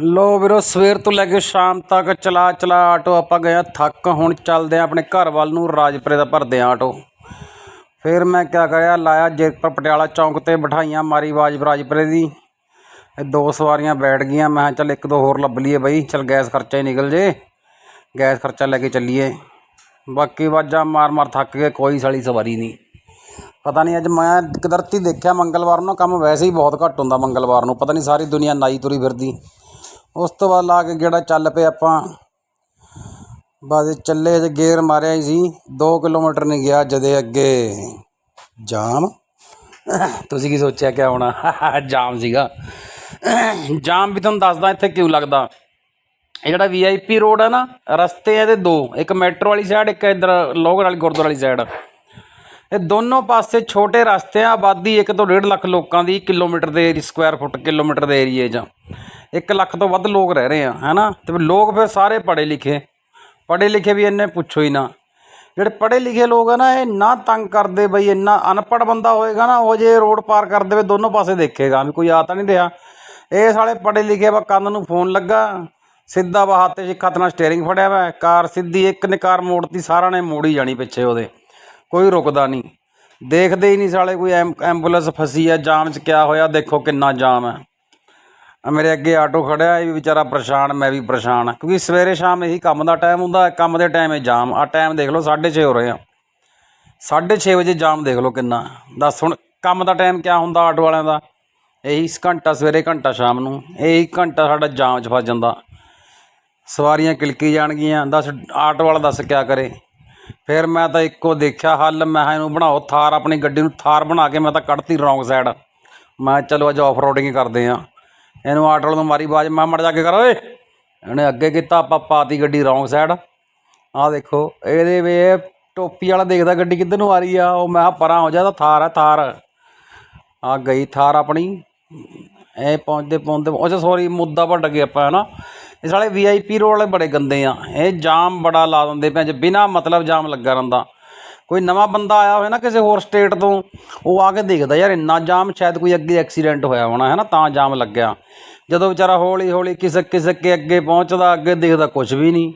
ਲੋ ਵੀਰੋ, ਸਵੇਰ ਤੋਂ ਲੈ ਕੇ ਸ਼ਾਮ ਤੱਕ ਚਲਾ ਚਲਾ ਆਟੋ ਆਪਾਂ ਗਏ ਆ, ਥੱਕ ਹੁਣ ਚੱਲਦੇ ਆ ਆਪਣੇ ਘਰ ਵੱਲ ਨੂੰ, ਰਾਜਪੁਰੇ ਦਾ ਭਰਦੇ ਆ ਆਟੋ। ਫਿਰ ਮੈਂ ਕਿਆ ਕਰਿਆ, ਲਾਇਆ ਜੇਤਪੁਰ ਪਟਿਆਲਾ ਚੌਂਕ ਤੇ ਬਿਠਾਈਆਂ ਮਾਰੀ ਆਵਾਜ਼ ਰਾਜਪੁਰੇ ਦੀ। ਇਹ ਦੋ ਸਵਾਰੀਆਂ ਬੈਠ ਗਈਆਂ, ਮੈਂ ਕਿਹਾ ਚੱਲ ਇੱਕ ਦੋ ਹੋਰ ਲੱਭ ਲਈਏ ਬਈ, ਚੱਲ ਗੈਸ ਖਰਚਾ ਹੀ ਨਿਕਲ ਜੇ। ਗੈਸ ਖਰਚਾ ਲੈ ਕੇ ਚੱਲੀਏ। ਬਾਕੀ ਆਵਾਜ਼ਾਂ ਮਾਰ ਮਾਰ ਥੱਕ ਗਏ, ਕੋਈ ਸਾਲੀ ਸਵਾਰੀ ਨਹੀਂ। ਪਤਾ ਨਹੀਂ ਅੱਜ ਮੈਂ ਕੁਦਰਤੀ ਦੇਖਿਆ ਮੰਗਲਵਾਰ ਨੂੰ, ਕੰਮ ਵੈਸੇ ਹੀ ਬਹੁਤ ਘੱਟ ਹੁੰਦਾ ਮੰਗਲਵਾਰ ਨੂੰ, ਪਤਾ ਨਹੀਂ ਸਾਰੀ ਦੁਨੀਆ ਨਾਈ ਤੁਰੀ ਫਿਰਦੀ। ਉਸ ਤੋਂ ਬਾਅਦ ਲਾ ਕੇ ਗੇੜਾ ਚੱਲ ਪਏ ਆਪਾਂ। ਬਾਅਦ ਚੱਲੇ ਜੇ ਗੇਅਰ ਮਾਰਿਆ ਹੀ ਸੀ। 2 ਕਿਲੋਮੀਟਰ ਨਹੀਂ ਗਿਆ ਜਦੇ ਅੱਗੇ। ਜਾਮ। ਤੁਸੀਂ ਕੀ ਸੋਚਿਆ ਕਿਆ ਹੋਣਾ? ਜਾਮ ਸੀਗਾ। ਜਾਮ ਵੀ ਤੁਹਾਨੂੰ ਦੱਸਦਾ ਇੱਥੇ ਕਿਉਂ ਲੱਗਦਾ। ਇਹ ਜਿਹੜਾ ਵੀਆਈਪੀ ਰੋਡ ਹੈ ਨਾ, ਰਸਤੇ ਇਹਦੇ ਦੋ। ਇੱਕ ਮੈਟਰੋ ਵਾਲੀ ਸਾਈਡ ਇੱਕ ਇਧਰ ਲੋਗਰ ਵਾਲੀ, ਗੁਰਦੁਆਰਾ ਵਾਲੀ ਸਾਈਡ ਇਹ ਦੋਨੋਂ ਪਾਸੇ ਛੋਟੇ ਰਸਤੇ ਆ, ਆਬਾਦੀ 1 ਤੋਂ 1.5 ਲੱਖ ਲੋਕਾਂ ਦੀ ਕਿਲੋਮੀਟਰ ਦੇ ਸਕੁਆਇਰ ਫੁੱਟ ਕਿਲੋਮੀਟਰ ਦੇ ਏਰੀਏ 'ਚ 1 ਲੱਖ ਤੋਂ ਵੱਧ ਲੋਕ ਰਹਿ ਰਹੇ ਆ, ਹੈਨਾ? ਤੇ ਫਿਰ ਲੋਕ ਫਿਰ ਸਾਰੇ ਪੜ੍ਹੇ ਲਿਖੇ। ਪੜ੍ਹੇ ਲਿਖੇ ਵੀ ਇੰਨੇ ਪੁੱਛੋ ਹੀ ਨਾ। ਜਿਹੜੇ ਪੜ੍ਹੇ ਲਿਖੇ ਲੋਕ ਆ ਨਾ, ਇਹ ਨਾ ਤੰਗ ਕਰਦੇ ਬਈ, ਇੰਨਾ ਅਨਪੜ੍ਹ ਬੰਦਾ ਹੋਏਗਾ ਨਾ, ਉਹ ਜੇ ਰੋਡ ਪਾਰ ਕਰ ਦੇਵੇ, ਦੋਨੋਂ ਪਾਸੇ ਦੇਖੇਗਾ ਵੀ ਕੋਈ ਆ ਤਾਂ ਨਹੀਂ ਰਿਹਾ। ਇਹ ਸਾਲੇ ਪੜ੍ਹੇ ਲਿਖੇ ਵਾ, ਕੰਨ ਨੂੰ ਫੋਨ ਲੱਗਾ। ਸਿੱਧਾ ਵਾ ਹੱਥ 'ਚ ਇੱਕ ਹੱਥ ਨਾਲ ਸਟੀਅਰਿੰਗ ਫੜਿਆ ਵਾ। ਕਾਰ ਸਿੱਧੀ ਇੱਕ ਨੇ ਕਾਰ ਮੋੜਤੀ ਸਾਰਾ ਨੇ ਮੋੜੀ ਜਾਣੀ ਪਿੱਛੇ ਉਹਦੇ। ਕੋਈ ਰੁਕਦਾ ਨਹੀਂ। ਦੇਖਦੇ ਹੀ ਨਹੀਂ ਸਾਲੇ ਕੋਈ ਐਮ, ਐਂਬੂਲੈਂਸ ਫਸੀ ਆ, ਜਾਮ 'ਚ ਕਿਆ ਹੋਇਆ, ਦੇਖੋ ਕਿੰਨਾ ਜਾਮ ਹੈ ਆ ਮੇਰੇ ਅੱਗੇ ਆਟੋ ਖੜਿਆ, ਇਹ ਵੀ ਵਿਚਾਰਾ ਪਰੇਸ਼ਾਨ, ਮੈਂ ਵੀ ਪਰੇਸ਼ਾਨ ਕਿਉਂਕਿ ਸਵੇਰੇ ਸ਼ਾਮ ਇਹੀ ਕੰਮ ਦਾ ਟਾਈਮ ਹੁੰਦਾ, ਕੰਮ ਦੇ ਟਾਈਮ ਇਹ ਜਾਮ। ਆ ਟਾਈਮ ਦੇਖ ਲਓ 6:30 ਹੋ ਰਹੇ ਆ। 6:30 ਵਜੇ ਜਾਮ ਦੇਖ ਲਓ ਕਿੰਨਾ। ਦੱਸ ਹੁਣ ਕੰਮ ਦਾ ਟਾਈਮ ਕਿਆ ਹੁੰਦਾ ਆਟੋ ਵਾਲਿਆਂ ਦਾ? ਇਹੀ ਘੰਟਾ ਸਵੇਰੇ ਘੰਟਾ ਸ਼ਾਮ ਨੂੰ, ਇਹੀ ਘੰਟਾ ਸਾਡਾ ਜਾਮ 'ਚ ਫਸ ਜਾਂਦਾ। ਸਵਾਰੀਆਂ ਕਿਲਕੀ ਜਾਣਗੀਆਂ, ਦੱਸ ਆਟੋ ਵਾਲਾ ਦੱਸ ਕਿਆ ਕਰੇ। ਫਿਰ ਮੈਂ ਤਾਂ ਇੱਕੋ ਦੇਖਿਆ ਹੱਲ, ਮੈਂ ਇਹਨੂੰ ਬਣਾਓ ਥਾਰ, ਆਪਣੀ ਗੱਡੀ ਨੂੰ ਥਾਰ ਬਣਾ ਕੇ ਮੈਂ ਤਾਂ ਕੱਢਤੀ ਰੌਂਗ ਸਾਈਡ ਮੈਂ ਕਿਹਾ ਚਲੋ ਅੱਜ ਆਫ ਰੋਡਿੰਗ ਕਰਦੇ ਆ। ਇਹਨੂੰ ਆਟੋ ਵਾਲੇ ਨੂੰ ਮਾਰੀ ਬਾਜ, ਮੈਂ ਮੜ ਜਾ ਕੇ ਕਰ, ਓਏ। ਇਹਨੇ ਅੱਗੇ ਕੀਤਾ, ਆਪਾਂ ਪਾਤੀ ਗੱਡੀ ਰੌਂਗ ਸਾਈਡ। ਆਹ ਦੇਖੋ, ਇਹਦੇ ਵੇ ਟੋਪੀ ਵਾਲਾ ਦੇਖਦਾ ਗੱਡੀ ਕਿੱਧਰ ਨੂੰ ਆ ਰਹੀ ਆ। ਉਹ ਮੈਂ ਕਿਹਾ ਪਰਾਂ ਹੋ ਜਾ ਤਾਂ ਥਾਰ ਹੈ ਥਾਰ। ਆ ਗਈ ਥਾਰ ਆਪਣੀ। ਇਹ ਪਹੁੰਚਦੇ ਪਹੁੰਚਦੇ ਅੱਛਾ ਸੌਰੀ ਮੁੱਦਾ ਵੱਟ ਗਏ ਆਪਾਂ ਹੈ ਨਾ ਇਹ ਸਾਲੇ ਵੀਆਈਪੀ ਰੋਡ ਵਾਲੇ ਬੜੇ ਗੰਦੇ ਆ। ਇਹ ਜਾਮ ਬੜਾ ਲਾ ਦਿੰਦੇ ਪਏ ਜੇ ਬਿਨਾ ਮਤਲਬ ਜਾਮ ਲੱਗਾ ਰਹਿੰਦਾ। ਕੋਈ ਨਵਾਂ ਬੰਦਾ ਆਇਆ ਹੋਵੇ ਨਾ ਕਿਸੇ ਹੋਰ ਸਟੇਟ ਤੋਂ, ਉਹ ਆ ਕੇ ਦੇਖਦਾ, ਯਾਰ ਇੰਨਾ ਜਾਮ ਸ਼ਾਇਦ ਕੋਈ ਅੱਗੇ ਐਕਸੀਡੈਂਟ ਹੋਇਆ ਹੋਣਾ ਹੈ ਨਾ ਤਾਂ ਜਾਮ ਲੱਗਿਆ। ਜਦੋਂ ਵਿਚਾਰਾ ਹੌਲੀ ਹੌਲੀ ਕਿਸੇ ਕਿਸੇ ਕੇ ਅੱਗੇ ਪਹੁੰਚਦਾ, ਅੱਗੇ ਦੇਖਦਾ ਕੁਝ ਵੀ ਨਹੀਂ।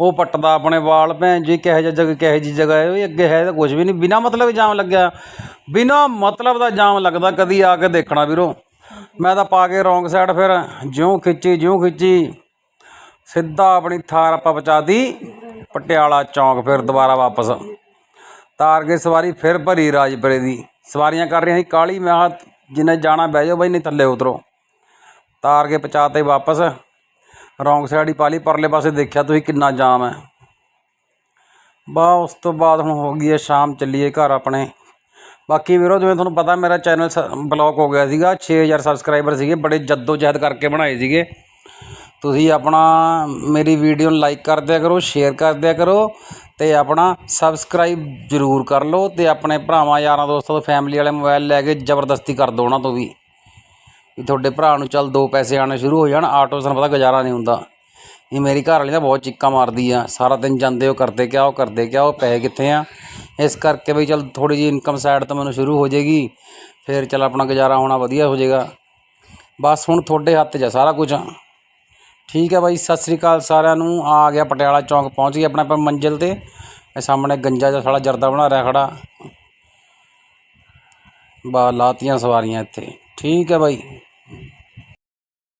ਉਹ ਪੱਟਦਾ ਆਪਣੇ ਵਾਲ, ਭੈਣ ਜੀ, ਕਿਹੋ ਜਿਹਾ ਜਗ੍ਹਾ, ਕਿਹੋ ਜੀ ਜਗ੍ਹਾ ਹੈ? ਉਹ ਅੱਗੇ ਹੈ ਤਾਂ ਕੁਝ ਵੀ ਨਹੀਂ। ਬਿਨਾ ਮਤਲਬ ਜਾਮ ਲੱਗਿਆ। ਬਿਨਾ ਮਤਲਬ ਦਾ ਜਾਮ ਲੱਗਦਾ, ਕਦੀ ਆ ਕੇ ਦੇਖਣਾ ਵੀਰੋ। ਮੈਂ ਤਾਂ ਪਾ ਕੇ ਰੋਂਗ ਸਾਈਡ ਫਿਰ ਜਿਉਂ ਖਿੱਚੀ ਜਿਉਂ ਖਿੱਚੀ, ਸਿੱਧਾ ਆਪਣੀ ਥਾਰ ਆਪਾਂ ਪਹੁੰਚਾਤੀ ਪਟਿਆਲਾ ਚੌਂਕ ਫਿਰ ਦੁਬਾਰਾ ਵਾਪਸ। ਤਾਰ ਕੇ ਸਵਾਰੀ ਫਿਰ ਭਰੀ ਰਾਜਪੁਰੇ ਦੀ। ਸਵਾਰੀਆਂ ਕਰ ਰਹੀਆਂ ਸੀ ਕਾਲੀ, ਮੈਂ ਕਿਹਾ, ਜਿੰਨੇ ਜਾਣਾ, ਬਹਿ ਜਾਓ ਬਈ, ਨਹੀਂ ਥੱਲੇ ਉਤਰੋ। ਤਾਰ ਕੇ ਪਹੁੰਚਾਤੇ ਵਾਪਸ। ਰੌਂਗ ਸਾਈਡ ਹੀ ਪਾ ਲਈ, ਪਰਲੇ ਪਾਸੇ ਦੇਖਿਆ, ਤੁਸੀਂ ਕਿੰਨਾ ਜਾਮ ਹੈ। ਬਾ ਉਸ ਤੋਂ ਬਾਅਦ ਹੁਣ ਹੋ ਗਈ ਹੈ, ਸ਼ਾਮ ਚੱਲੀਏ ਘਰ ਆਪਣੇ। ਬਾਕੀ ਵੀਰੋ, ਜਿਵੇਂ ਤੁਹਾਨੂੰ ਪਤਾ, ਮੇਰਾ ਚੈਨਲ ਬਲੌਕ ਹੋ ਗਿਆ ਸੀਗਾ। 6000 ਸਬਸਕ੍ਰਾਈਬਰ ਸੀਗੇ, ਬੜੇ ਜੱਦੋ ਜਹਿਦ ਕਰਕੇ ਬਣਾਏ ਸੀਗੇ। ਤੁਸੀਂ ਆਪਣਾ ਮੇਰੀ ਵੀਡੀਓ ਨੂੰ ਲਾਈਕ ਕਰ ਦਿਆ ਕਰੋ ਸ਼ੇਅਰ ਕਰ ਦਿਆ ਕਰੋ ਅਤੇ ਆਪਣਾ ਸਬਸਕ੍ਰਾਈਬ ਜ਼ਰੂਰ ਕਰ ਲਓ ਅਤੇ ਆਪਣੇ ਭਰਾਵਾਂ, ਯਾਰਾਂ, ਦੋਸਤਾਂ ਤੋਂ ਫੈਮਿਲੀ ਵਾਲੇ ਮੋਬਾਈਲ ਲੈ ਕੇ ਜ਼ਬਰਦਸਤੀ ਕਰ ਦਿਓ ਉਹਨਾਂ ਤੋਂ ਵੀ। ਵੀ ਤੁਹਾਡੇ ਭਰਾ ਨੂੰ ਚੱਲ ਦੋ ਪੈਸੇ ਆਣੇ ਸ਼ੁਰੂ ਹੋ ਜਾਣ ਆਟੋ ਸਾਨੂੰ ਪਤਾ ਗੁਜ਼ਾਰਾ ਨਹੀਂ ਹੁੰਦਾ। ਇਹ ਮੇਰੀ ਘਰ ਵਾਲੀ ਤਾਂ ਬਹੁਤ ਚੀਕਾਂ ਮਾਰਦੀ ਆ, ਸਾਰਾ ਦਿਨ ਜਾਂਦੇ ਉਹ ਕਰਦੇ ਕਿਆ ਉਹ ਕਰਦੇ ਕਿਆ ਉਹ ਪੈਸੇ ਕਿੱਥੇ ਆ? ਇਸ ਕਰਕੇ ਬਈ ਚੱਲ ਥੋੜੀ ਜਿਹੀ ਇਨਕਮ ਸਾਈਡ ਤੋਂ ਮੈਨੂੰ ਸ਼ੁਰੂ ਹੋ ਜਾਏਗੀ, ਫਿਰ ਚੱਲ ਆਪਣਾ ਗੁਜ਼ਾਰਾ ਹੋਣਾ ਵਧੀਆ ਹੋ ਜਾਏਗਾ। ਬਸ ਹੁਣ ਤੁਹਾਡੇ ਹੱਥ 'ਚ ਆ ਸਾਰਾ ਕੁਝ। ਠੀਕ ਹੈ ਬਾਈ, ਸਤਿ ਸ੍ਰੀ ਅਕਾਲ ਸਾਰਿਆਂ ਨੂੰ। ਆ ਗਿਆ ਪਟਿਆਲਾ ਚੌਂਕ, ਪਹੁੰਚ ਗਿਆ ਆਪਣਾ ਆਪਾਂ ਮੰਜ਼ਿਲ ਤੇ। ਇਹ ਸਾਹਮਣੇ ਗੰਜਾ ਜਿਹਾ ਸਾਲਾ ਜਰਦਾ ਬਣਾ ਰਿਹਾ ਖੜਾ। ਬਾ, ਲਾਤੀਆਂ ਸਵਾਰੀਆਂ ਇੱਥੇ। ਠੀਕ ਹੈ ਬਾਈ।